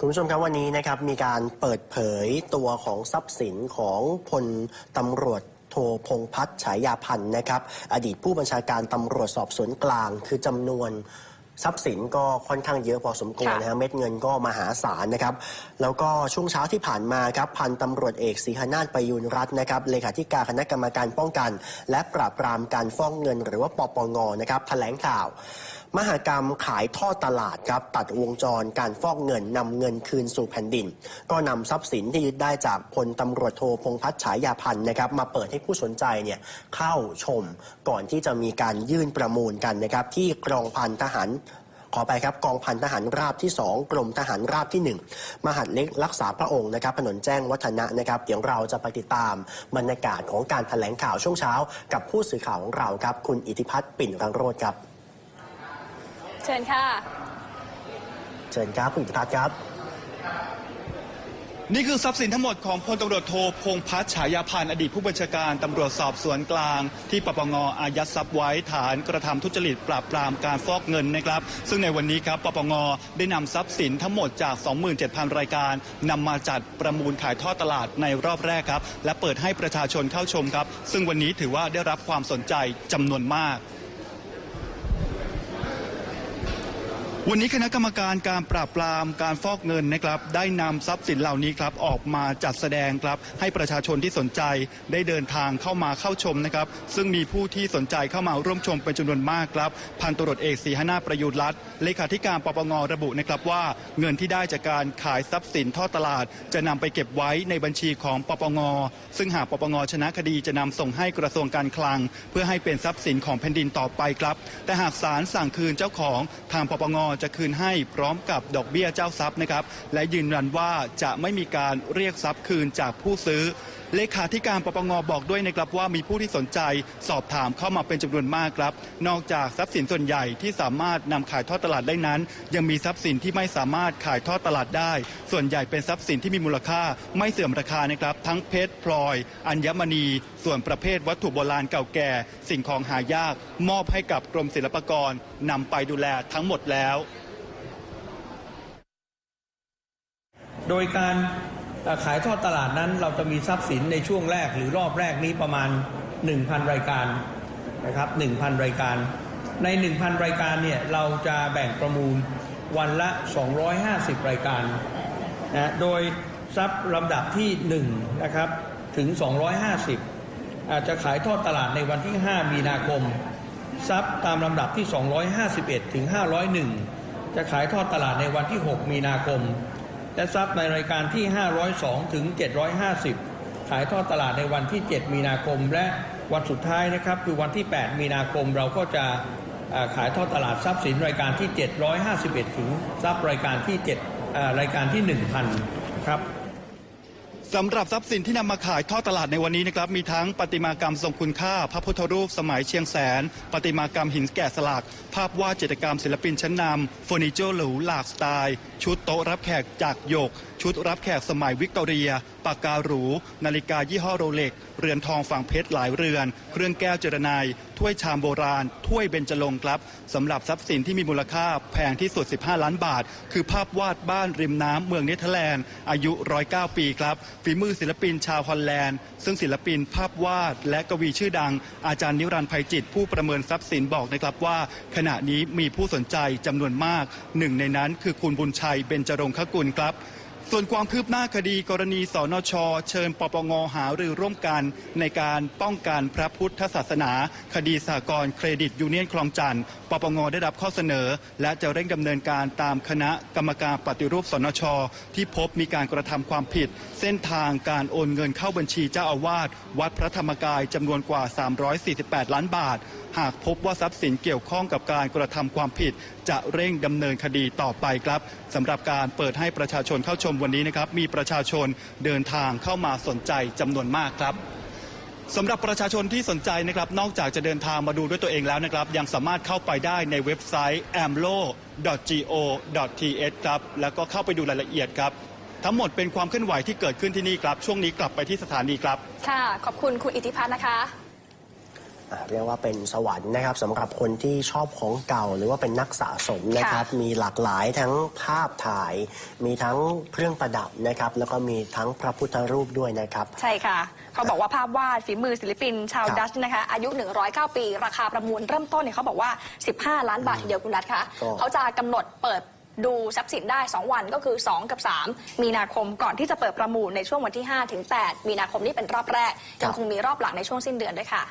คุณผู้ชมครับวันนี้นะครับมีการเปิดเผยตัวของทรัพย์สินของพลตำรวจโทพงพัฒน์ฉายาพันธ์นะครับ อดีตผู้บัญชาการตำรวจสอบสวนกลาง คือจำนวนทรัพย์สินก็ค่อนข้างเยอะพอสมควรค่ะนะฮะเม็ดเงินก็มหาศาลนะครับ แล้วก็ช่วงเช้าที่ผ่านมาครับพันตำรวจเอกศรีหนาถประยูนรัตน์นะครับเลขาธิการคณะกรรมการป้องกัน และปราบปรามการฟ้องเงินหรือว่าปปงนะครับแถลงข่าว มหากรรมขายท่อตลาดครับตัดวงจรการฟอกเงินนำเงินคืนสู่แผ่นดิน ก็นำทรัพย์สินที่ยึดได้จากพลตำรวจโทพงพัฒน์ฉายาพันธ์นะครับมาเปิดให้ผู้สนใจเนี่ยเข้าชมก่อนที่จะมีการยื่นประมูลกันนะครับที่กรองพันทหารขอไปครับกองพันทหารราบที่ 2 กรมทหารราบที่ 1 มหาดเล็กรักษาพระองค์นะครับถนนแจ้งวัฒนะนะครับ เดี๋ยวเราจะไปติดตามบรรยากาศของการแถลงข่าวช่วงเช้า กับผู้สื่อข่าวของเราครับ คุณอิทธิพัฒน์ปิ่นรังโรจครับ เชิญค่ะ เชิญครับคุณอิทธิพัฒน์ครับ นี่คือทรัพย์สินทั้งหมดของพลตำรวจโทพงพัฒน์ฉายาพันธ์อดีตผู้บัญชาการตำรวจสอบสวนกลาง ที่ปปงอายัดทรัพย์ไว้ฐานกระทำทุจริตปราบปรามการฟอกเงินนะครับ ซึ่งในวันนี้ครับปปงได้นำทรัพย์สินทั้งหมดจาก 27,000 รายการนำมาจัดประมูลขายทอดตลาดในรอบแรกครับ และเปิดให้ประชาชนเข้าชมครับ ซึ่งวันนี้ถือว่าได้รับความสนใจจำนวนมาก วันนี้คณะกรรมการการปราบปรามการฟอกเงินนะครับได้นำทรัพย์สินเหล่านี้ครับออกมาจัดแสดงครับให้ประชาชนที่สนใจได้เดินทางเข้ามาเข้าชมนะครับซึ่งมีผู้ที่สนใจเข้ามาร่วมชมเป็นจำนวนมากครับพันตรวจเอกศรีหนาประยุทธ์รัตน์เลขาธิการปปงระบุนะครับว่าเงินที่ได้จากการขายทรัพย์สินท่อตลาด จะนำไปเก็บไว้ในบัญชีของปปง ซึ่งหากปปงชนะคดีจะนำส่งให้กระทรวงการคลัง เพื่อให้เป็นทรัพย์สินของแผ่นดินต่อไปครับ แต่หากศาลสั่งคืนเจ้าของทางปปงจะคืนให้พร้อมกับดอกเบี้ยเจ้าทรัพย์นะครับและยืนยันว่าจะไม่มีการเรียกทรัพย์คืนจากผู้ซื้อ เลขาธิการปปงบอกด้วยนะครับว่ามีผู้ที่สนใจสอบถามเข้ามาเป็นจำนวนมากครับ นอกจากทรัพย์สินส่วนใหญ่ที่สามารถนำขายทอดตลาดได้นั้น ยังมีทรัพย์สินที่ไม่สามารถขายทอดตลาดได้ ส่วนใหญ่เป็นทรัพย์สินที่มีมูลค่าไม่เสื่อมราคานะครับ ทั้งเพชรพลอย อัญมณี ส่วนประเภทวัตถุโบราณเก่าแก่ สิ่งของหายาก มอบให้กับกรมศิลปากรนำไปดูแลทั้งหมดแล้ว โดยการ ขายทอดตลาดนั้นเราจะมีทรัพย์สินในช่วงแรกหรือรอบแรกนี้ประมาณ 1,000 รายการนะครับ1,000 รายการ ใน 1,000 รายการเนี่ยเราจะแบ่งประมูลวันละ 250 รายการนะโดยทรัพย์ลำดับที่1นะครับถึง 250 อาจจะขายทอดตลาดในวันที่ 5 มีนาคม ทรัพย์ตามลำดับที่ 251 ถึง 501 จะขายทอดตลาดในวันที่ 6 มีนาคม และทรัพย์ในรายการที่ 502 ถึง 750 ขายทอดตลาดในวันที่ 7 มีนาคม และวันสุดท้ายนะครับคือวันที่ 8 มีนาคมเราก็จะขายทอดตลาดทรัพย์สินรายการที่ 751 ถึงทรัพย์รายการที่7รายการที่ 1,000 ครับ สำหรับทรัพย์สินที่นำมาขายท่อตลาดในวันนี้นะครับมีทั้งประติมากรรมทรงคุณค่า พระพุทธรูปสมัยเชียงแสนประติมากรรมหินแกะสลัก ภาพวาดจิตรกรรมศิลปินชั้นนำเฟอร์นิเจอร์หรูหลากสไตล์ ชุดโต๊ะรับแขกจากหยก ชุดรับแขกสมัยวิกตอเรีย ปากกาหรู นาฬิกายี่ห้อโรเล็ก เรือนทองฝั่งเพชรหลายเรือน เครื่องแก้วเจรไนายถ้วยชามโบราณ ถ้วยเบญจรงค์ครับสำหรับทรัพย์สินที่มีมูลค่าแพงที่สุด 15 ล้านบาท คือภาพวาดบ้านริมน้ำเมืองเนเธอร์แลนด์อายุ 109 ปีครับฝีมือศิลปินชาวฮอลแลนด์ ซึ่งศิลปินภาพวาด และกวีชื่อดัง อาจารย์นิรันดร์ภัยจิต ผู้ประเมินทรัพย์สินบอกนะครับว่า ขณะนี้มีผู้สนใจจำนวนมาก หนึ่งในนั้นคือคุณบุญชัยเบญจรงคกุลครับ ส่วนความคืบหน้าคดีกรณีสนช เชิญปปงหารือร่วมกัน ในการป้องกันพระพุทธศาสนา คดีสากลเครดิตยูเนียนคลองจันทร์ปปงได้รับข้อเสนอ และจะเร่งดำเนินการตามคณะกรรมการปฏิรูปสนช ที่พบมีการกระทำความผิด เส้นทางการโอนเงินเข้าบัญชีเจ้าอาวาสวัดพระธรรมกายจำนวนกว่า 348 ล้านบาท หากพบว่าทรัพย์สินเกี่ยวข้องกับการกระทำความผิด จะเร่งดำเนินคดีต่อไปครับสำหรับการเปิดให้ประชาชนเข้าชมวันนี้นะครับมีประชาชนเดินทางเข้ามาสนใจจำนวนมากครับสำหรับประชาชนที่สนใจนะครับนอกจากจะเดินทางมาดูด้วยตัวเองแล้วนะครับ ยังสามารถเข้าไปได้ในเว็บไซต์ amlo.go.th ครับแล้วก็เข้าไปดูรายละเอียดครับ ทั้งหมดเป็นความเคลื่อนไหวที่เกิดขึ้นที่นี่ครับ ช่วงนี้กลับไปที่สถานีครับ ค่ะ ขอบคุณคุณอิทธิพัฒน์นะคะ อ่าเรียกว่าเป็นสวรรค์นะครับสำหรับคนที่ชอบของเก่าหรือว่าเป็นนักสะสมนะครับ มีหลากหลายทั้งภาพถ่าย มีทั้งเครื่องประดับนะครับ แล้วก็มีทั้งพระพุทธรูปด้วยนะครับ ใช่ค่ะ เขาบอกว่าภาพวาดฝีมือศิลปินชาวครับดัชนะคะ อายุ 109 ปี ราคาประมูลเริ่มต้นเนี่ยเขาบอกว่า 15 ล้านบาททีเดียวคุณรัฐคะก็ เขาจะกำหนดเปิดดูทรัพย์สินได้ 2 วันก็คือ 2 กับ 3 มีนาคมก่อนที่จะเปิดประมูลในช่วงวันที่5ถึง8มีนาคมนี้เป็นรอบแรกยังคงมีรอบหลังในช่วงสิ้นเดือนด้วยค่ะ